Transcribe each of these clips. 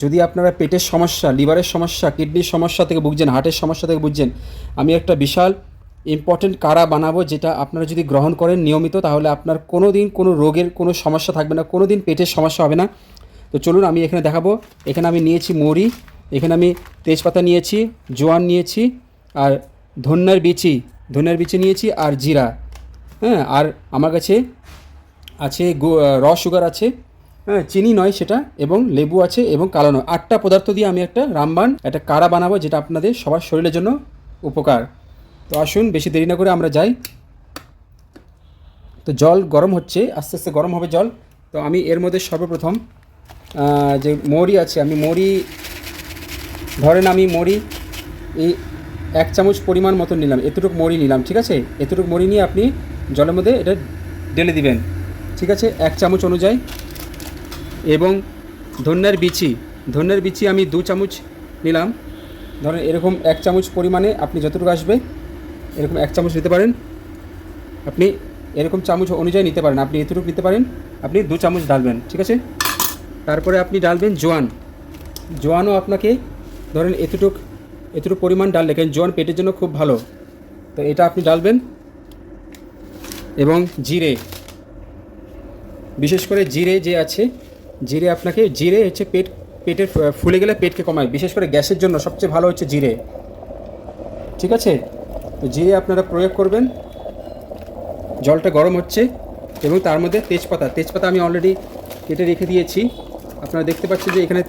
যদি আপনারা পেটের সমস্যা, লিভারের সমস্যা, কিডনির সমস্যা থেকে ভুগছেন, হার্টের সমস্যা থেকে ভুগছেন, আমি একটা বিশাল ইম্পর্টেন্ট কারা বানাবো যেটা আপনারা যদি গ্রহণ করেন নিয়মিত, তাহলে আপনার কোনো দিন কোনো রোগের কোনো সমস্যা থাকবে না কোনো দিন পেটের সমস্যা হবে না। তো চলুন আমি এখানে দেখাবো। এখানে আমি নিয়েছি মৌরি এখানে আমি তেজপাতা নিয়েছি, জোয়ান নিয়েছি, আর ধন্যার বিচি ধন্যার বিচি নিয়েছি, আর জিরা। হ্যাঁ আর আমার কাছে আছে র সুগার আছে। হ্যাঁ চিনি নয় সেটা, এবং লেবু আছে এবং কালো নয়। আটটা পদার্থ দিয়ে আমি একটা রামবান, একটা কাড়া বানাবো যেটা আপনাদের সবার শরীরের জন্য উপকার। তো আসুন, বেশি দেরি না করে আমরা যাই। তো জল গরম হচ্ছে, আস্তে আস্তে গরম হবে জল। তো আমি এর মধ্যে সর্বপ্রথম যে মৌরি আছে, আমি মৌরি, ধরেন আমি মৌরি, এই এক চামচ পরিমাণ মতো নিলাম, এতটুকু মৌরি নিলাম, ঠিক আছে? এতটুকু মৌরি নিয়ে আপনি জলের মধ্যে এটা ঢেলে দিবেন, ঠিক আছে? এক চামচ অনুযায়ী। এবং ধন্যের বিচি ধন্যের বিচি আমি দু চামচ নিলাম। ধরেন এরকম এক চামচ পরিমাণে আপনি যতটুকু আসবে, এরকম এক চামচ নিতে পারেন। আপনি এরকম চামচ অনুযায়ী নিতে পারেন, আপনি এতটুকু নিতে পারেন, আপনি দু চামচ ডালবেন, ঠিক আছে? তারপরে আপনি ডালবেন জোয়ান। জোয়ানও আপনাকে ধরেন এতটুক, এতটুকু পরিমাণ ডাললে কারণ জোয়ান পেটের জন্য খুব ভালো। তো এটা আপনি ডালবেন এবং জিরে, বিশেষ করে জিরে যে আছে জিরে আপনাকে, জিরে হচ্ছে পেট, পেটের ফুলে গেলে পেটকে কমায়। বিশেষ করে গ্যাসের জন্য সবচেয়ে ভালো হচ্ছে জিরে। ঠিক আছে? তো জিরে আপনারা প্রয়োগ করবেন। জলটা গরম হচ্ছে এবং তার মধ্যে তেজপাতা। তেজপাতা আমি অলরেডি কেটে রেখে দিয়েছি। আপনারা দেখতে পাচ্ছেন যে এখানে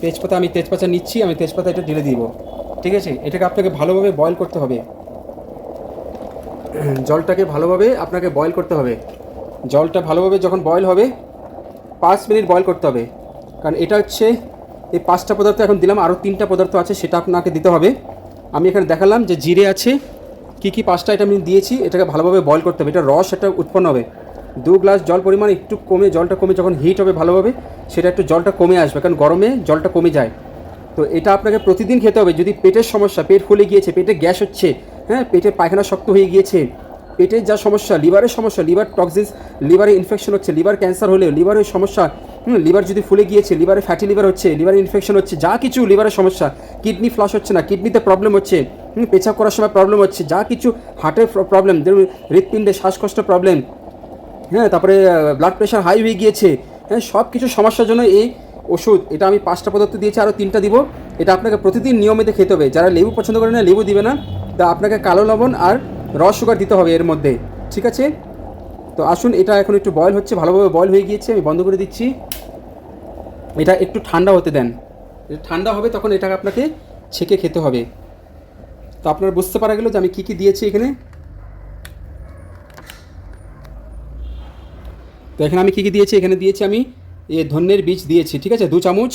তেজপাতা, আমি তেজপাতা নিচ্ছি, আমি তেজপাতা এটা ঢেলে দিব। ঠিক আছে? এটাকে আপনাকে ভালোভাবে বয়েল করতে হবে। জলটাকে ভালোভাবে আপনাকে বয়েল করতে হবে। জলটা ভালোভাবে যখন বয়েল হবে পাঁচ মিনিট বয়েল করতে হবে। কারণ এটা হচ্ছে, এই পাঁচটা পদার্থ এখন দিলাম, আরও তিনটা পদার্থ আছে, সেটা আপনাকে দিতে হবে। আমি এখানে দেখালাম যে জিরে আছে, কি কি পাঁচটা এটা আমি দিয়েছি, এটাকে ভালোভাবে বয়েল করতে হবে। এটা রস একটা উৎপন্ন হবে। দু গ্লাস জল পরিমাণ একটু কমে, জলটা কমে যখন হিট হবে ভালোভাবে, সেটা একটু জলটা কমে আসবে, কারণ গরমে জলটা কমে যায়। তো এটা আপনাকে প্রতিদিন খেতে হবে। যদি পেটের সমস্যা, পেট ফুলে গিয়েছে, পেটে গ্যাস হচ্ছে হ্যাঁ পেটে পায়খানা শক্ত হয়ে গিয়েছে পেটের যা সমস্যা, লিভারের সমস্যা, লিভার টক্সিস, লিভারে ইনফেকশন হচ্ছে, লিভার ক্যান্সার হলে লিভারের সমস্যা লিভার যদি ফুলে গিয়েছে, লিভারে ফ্যাটি লিভার হচ্ছে, লিভারে ইনফেকশন হচ্ছে, যা কিছু লিভারের সমস্যা কিডনি ফ্লাশ হচ্ছে না কিডনিতে প্রবলেম হচ্ছে পেছাব করার সময় প্রবলেম হচ্ছে, যা কিছু হার্টের প্রবলেম হৃৎপিণ্ডে শ্বাসকষ্ট প্রবলেম হ্যাঁ তারপরে ব্লাড প্রেশার হাই হয়ে গিয়েছে হ্যাঁ সব কিছু সমস্যার জন্য এই ওষুধ, এটা আমি পাঁচটা পদার্থ দিয়েছি, আরও তিনটা দিব, এটা আপনাকে প্রতিদিন নিয়মিত খেতে হবে, যারা লেবু পছন্দ করে না, লেবু দিবে না, তা আপনাকে কালো লবণ আর রস সুগার দিতে হবে এর মধ্যে, ঠিক আছে? তো আসুন, এটা এখন একটু বয়েল হচ্ছে, ভালোভাবে বয়েল হয়ে গিয়েছে, আমি বন্ধ করে দিচ্ছি। এটা একটু ঠান্ডা হতে দেন। ঠান্ডা হবে, তখন এটাকে আপনাকে ছেঁকে খেতে হবে। তো আপনারা বুঝতে পারা গেল যে আমি কী কী দিয়েছি এখানে? তো এখানে আমি কী কী দিয়েছি? এখানে দিয়েছি আমি, এ ধন্যের বীজ দিয়েছি, ঠিক আছে? দু চামচ।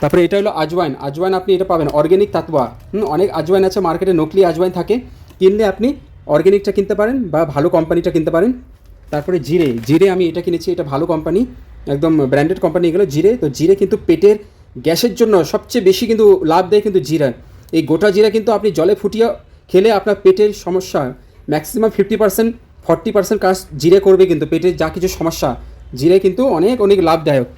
তারপরে এটা হলো আজওয়াইন। আজওয়াইন আপনি এটা পাবেন, অর্গ্যানিক তাতবা হুম, অনেক আজওয়াইন আছে, মার্কেটে নকলি আজওয়াইন থাকে। কিনলে আপনি অর্গ্যানিকটা কিনতে পারেন বা ভালো কোম্পানিটা কিনতে পারেন। তারপরে জিরে জিরে আমি এটা কিনেছি, এটা ভালো কোম্পানি একদম ব্র্যান্ডেড কোম্পানি এগুলো, জিরে। তো জিরে কিন্তু পেটের গ্যাসের জন্য সবচেয়ে বেশি কিন্তু লাভ দেয় কিন্তু জিরা। এই গোটা জিরা কিন্তু আপনি জলে ফুটিয়ে খেলে আপনার পেটের সমস্যা maximum fifty percent forty percent কাজ জিরে করবে কিন্তু পেটের যা কিছু সমস্যা। জিরে কিন্তু অনেক অনেক লাভদায়ক।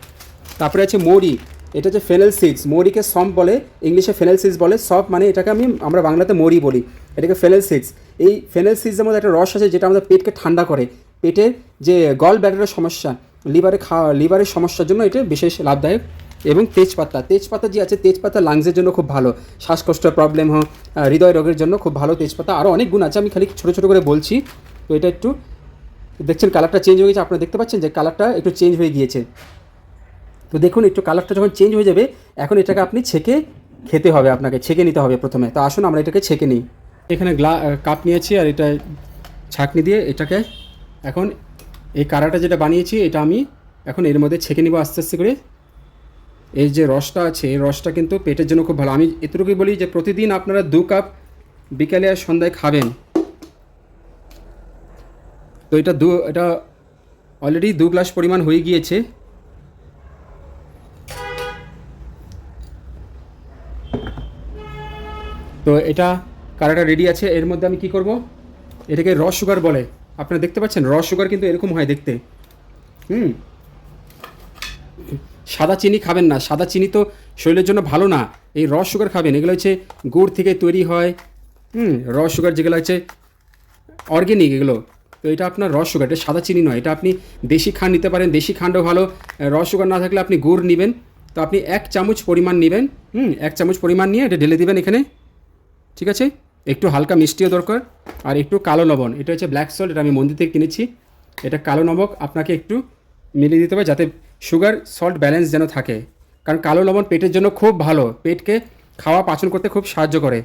তারপরে আছে মৌরি। এটা হচ্ছে ফেনেল সিডস মৌরিকে সম্প বলে, ইংলিশে ফেনেল সিডস বলে সব মানে এটাকে আমি, আমরা বাংলাতে মৌরি বলি, এটাকে ফেনেল সিডস এই ফেনেল সিডসের মধ্যে একটা রস আছে, যেটা আমাদের পেটকে ঠান্ডা করে। পেটের যে গল ব্যাটারের সমস্যা লিভারে খাওয়া লিভারের সমস্যার জন্য এটা বিশেষ লাভদায়ক এবং তেজপাতা। তেজপাতা যে আছে, তেজপাতা লাংসের জন্য খুব ভালো শ্বাসকষ্টের প্রবলেম হোক হৃদয় রোগের জন্য খুব ভালো তেজপাতা। আরও অনেক গুণ আছে, আমি খালি ছোটো ছোটো করে বলছি। তো এটা একটু, দেখছেন কালারটা চেঞ্জ হয়ে গেছে, আপনারা দেখতে পাচ্ছেন যে কালারটা একটু চেঞ্জ হয়ে গিয়েছে। তো দেখুন, একটু কালারটা যখন চেঞ্জ হয়ে যাবে, এখন এটাকে আপনি ছেঁকে খেতে হবে আপনাকে, ছেঁকে নিতে হবে প্রথমে। তো আসুন, আমরা এটাকে ছেঁকে নিই। এখানে গ্লা কাপ নিয়েছি আর এটা ছাঁকনি দিয়ে এটাকে এখন এই কারাটা যেটা বানিয়েছি, এটা আমি এখন এর মধ্যে ছেঁকে নিব আস্তে আস্তে করে। এই যে রসটা আছে, এই রসটা কিন্তু পেটের জন্য খুব ভালো। আমি এতটুকুই বলি যে প্রতিদিন আপনারা দু কাপ বিকালে আর সন্ধ্যায় খাবেন। তো এটা দু, এটা অলরেডি দু গ্লাস পরিমাণ হয়ে গিয়েছে। তো এটা কারাটা রেডি আছে, এর মধ্যে আমি কি করব? এটাকে রস সুগার বলে। আপনারা দেখতে পাচ্ছেন? রস সুগার কিন্তু এরকম হয় দেখতে। হুম। সাদা চিনি খাবেন না। সাদা চিনি তো শরীরের জন্য ভালো না। এই র সুগার খাবেন। এগুলো হচ্ছে গুড় থেকে তৈরি হয়। হুম র সুগার যেগুলো হচ্ছে অর্গ্যানিক এগুলো। তো এটা আপনার রস সুগার এটা সাদা চিনি নয়। এটা আপনি দেশি খান নিতে পারেন। দেশি খান্ডও ভালো। রস সুগার না থাকলে আপনি গুড় নেবেন। তো আপনি এক চামচ পরিমাণ নেবেন। হুম, এক চামচ পরিমাণ নিয়ে এটা ঢেলে দেবেন এখানে। ঠিক আছে? একটু হালকা মিষ্টিও দরকার আর একটু কালো লবণ। এটা হচ্ছে ব্ল্যাক সল্ট এটা আমি মন্দির থেকে কিনেছি। এটা কালো নমক, আপনাকে একটু মিলিয়ে দিতে হবে যাতে সুগার সল্ট ব্যালেন্স যেন থাকে। কারণ কালো লবণ পেটের জন্য খুব ভালো। পেটকে খাওয়া, পাচন করতে খুব সাহায্য করে।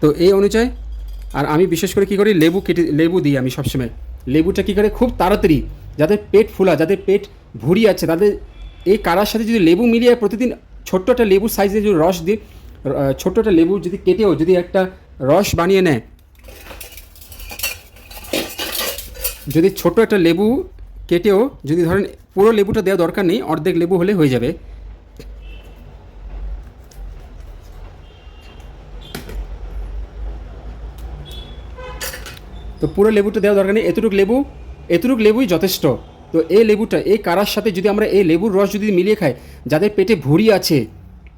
তো এই অনুযায়ী, আর আমি বিশেষ করে কী করি? লেবু কেটে, লেবু দিই আমি সবসময়। লেবুটা কী করে? খুব তাড়াতাড়ি যাদের পেট ফুলা যাদের পেট ভুড়ি আছে। তাদের এই কারার সাথে যদি লেবু মিলিয়ে প্রতিদিন ছোট্ট একটা লেবুর সাইজে যদি রস দিই ছোট্ট একটা লেবু যদি কেটেও যদি একটা রস বানিয়ে নেয়। যদি ছোট একটা লেবু কেটেও যদি ধরেন পুরো লেবুটা দেওয়া দরকার নেই, অর্ধেক লেবু হলে হয়ে যাবে। তো পুরো লেবুটা দেওয়া দরকার নেই, এতটুকু লেবু, এতটুকু লেবুই যথেষ্ট। তো এই লেবুটা, এই কারার সাথে যদি আমরা এই লেবুর রস যদি মিলিয়ে খাই, যাদের পেটে ভুঁড়ি আছে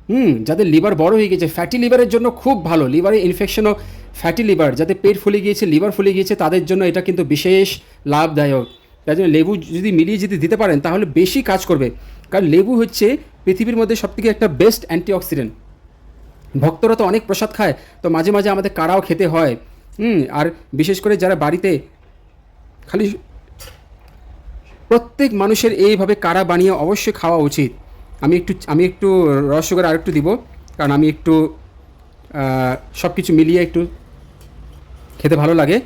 হুম যাদের লিভার বড় হয়ে গেছে ফ্যাটি লিভারের জন্য খুব ভালো। লিভারে ইনফেকশনও ফ্যাটি লিভার যাদের পেট ফুলে গিয়েছে, লিভার ফুলে গিয়েছে, তাদের জন্য এটা কিন্তু বিশেষ লাভদায়ক। তাই জন্য লেবু যদি মিলিয়ে যদি দিতে পারেন, তাহলে বেশি কাজ করবে। কারণ লেবু হচ্ছে পৃথিবীর মধ্যে সবথেকে একটা বেস্ট অ্যান্টিঅক্সিডেন্ট ভক্তরা তো অনেক প্রসাদ খায়, তো মাঝে মাঝে আমাদের কাড়াও খেতে হয়। হুম, আর বিশেষ করে যারা বাড়িতে খালি প্রত্যেক মানুষের এইভাবে কাড়া বানিয়ে অবশ্যই খাওয়া উচিত। আমি একটু আমি একটু রস রসগোল্লা আরেকটু দিব, কারণ আমি একটু সব কিছু মিলিয়ে একটু খেতে ভালো লাগে।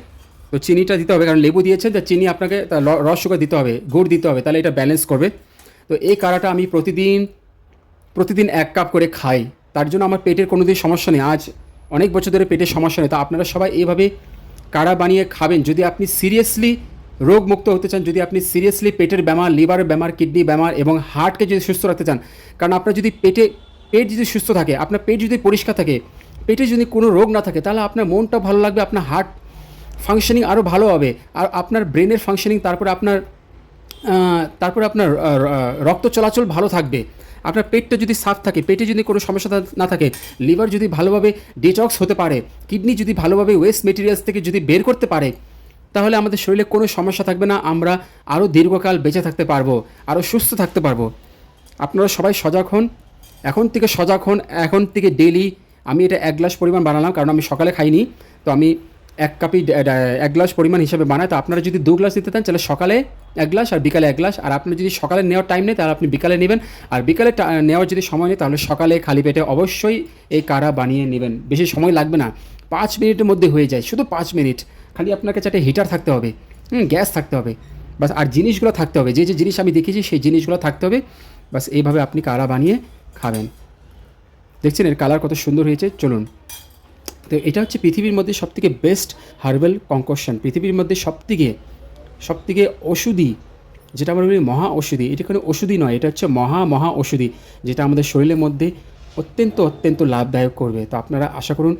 তো চিনিটা দিতে হবে, কারণ লেবু দিয়েছে যে চিনি আপনাকে রস সুগার দিতে হবে, গুড় দিতে হবে, তাহলে এটা ব্যালেন্স করবে। তো এই কাড়াটা আমি প্রতিদিন প্রতিদিন এক কাপ করে খাই। তার জন্য আমার পেটের কোনো দিন সমস্যা নেই। আজ অনেক বছর ধরে পেটের সমস্যা নেই। তো আপনারা সবাই এইভাবে কাড়া বানিয়ে খাবেন? যদি আপনি সিরিয়াসলি রোগমুক্ত হতে চান যদি আপনি সিরিয়াসলি পেটের ব্যামার লিভারের ব্যামার কিডনি ব্যামার এবং হার্টকে যদি সুস্থ রাখতে চান, কারণ আপনার যদি পেটে, পেট যদি সুস্থ থাকে, আপনার পেট যদি পরিষ্কার থাকে, পেটে যদি কোনো রোগ না থাকে, তাহলে আপনার মনটা ভালো লাগবে, আপনার হার্ট ফাংশনিং আরও ভালো হবে, আর আপনার ব্রেনের ফাংশনিং তারপরে আপনার তারপরে আপনার রক্ত চলাচল ভালো থাকবে। আপনার পেটটা যদি সাফ থাকে, পেটে যদি কোনো সমস্যা না থাকে লিভার যদি ভালোভাবে ডিটক্স হতে পারে কিডনি যদি ভালোভাবে ওয়েস্ট মেটেরিয়ালস থেকে যদি বের করতে পারে তাহলে আমাদের শরীরে কোনো সমস্যা থাকবে না, আমরা আরও দীর্ঘকাল বেঁচে থাকতে পারব, আরও সুস্থ থাকতে পারব। আপনারা সবাই সজাগ হন, এখন থেকে সজাগ হন, এখন থেকে ডেলি আমি এটা এক গ্লাস পরিমাণ বানালাম, কারণ আমি সকালে খাইনি, তো আমি এক ডে- এক গ্লাস পরিমাণ হিসাবে বানায়, তো আপনারা যদি দু গ্লাস দিতে চান, তাহলে সকালে এক গ্লাস আর বিকালে এক গ্লাস, আর আপনি যদি সকালে নেওয়ার টাইম নেই, তাহলে আপনি বিকালে নেবেন, আর বিকালে নেওয়ার যদি সময় নেই, তাহলে সকালে খালি পেটে অবশ্যই এই কাড়া বানিয়ে নেবেন, বেশি সময় লাগবে না, পাঁচ মিনিটের মধ্যে হয়ে যায়, শুধু পাঁচ মিনিট, খালি আপনার কাছে একটা হিটার থাকতে হবে, হুম গ্যাস থাকতে হবে বাস আর জিনিসগুলো থাকতে হবে, যে যে জিনিস আমি দেখেছি সেই জিনিসগুলো থাকতে হবে বাস এইভাবে আপনি কাড়া বানিয়ে খাবেন। দেখছেন এর কালার কত সুন্দর হয়েছে, চলুন। তো এটা হচ্ছে পৃথিবীর মধ্যে সবথেকে বেস্ট হার্বাল কনকশন পৃথিবীর মধ্যে সবথেকে সবথেকে ওষুধি, যেটা আমরা বলি মহা ওষুধি। এটা কোনো ওষুধি নয়, এটা হচ্ছে মহা মহা ওষুধি, যেটা আমাদের শরীরের মধ্যে অত্যন্ত অত্যন্ত লাভদায়ক করবে। তো আপনারা আশা করুন,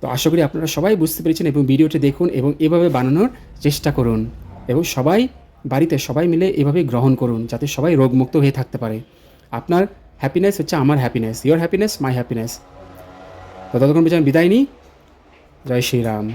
তো আশা করি আপনারা সবাই বুঝতে পেরেছেন এবং ভিডিওটি দেখুন এবং এভাবে বানানোর চেষ্টা করুন এবং সবাই বাড়িতে সবাই মিলে এভাবে গ্রহণ করুন, যাতে সবাই রোগমুক্ত হয়ে থাকতে পারে। আপনার হ্যাপিনেস হচ্ছে আমার happiness your happiness my happiness ততক্ষণ পর্যন্ত বিদায় নিই। জয় শ্রীরাম।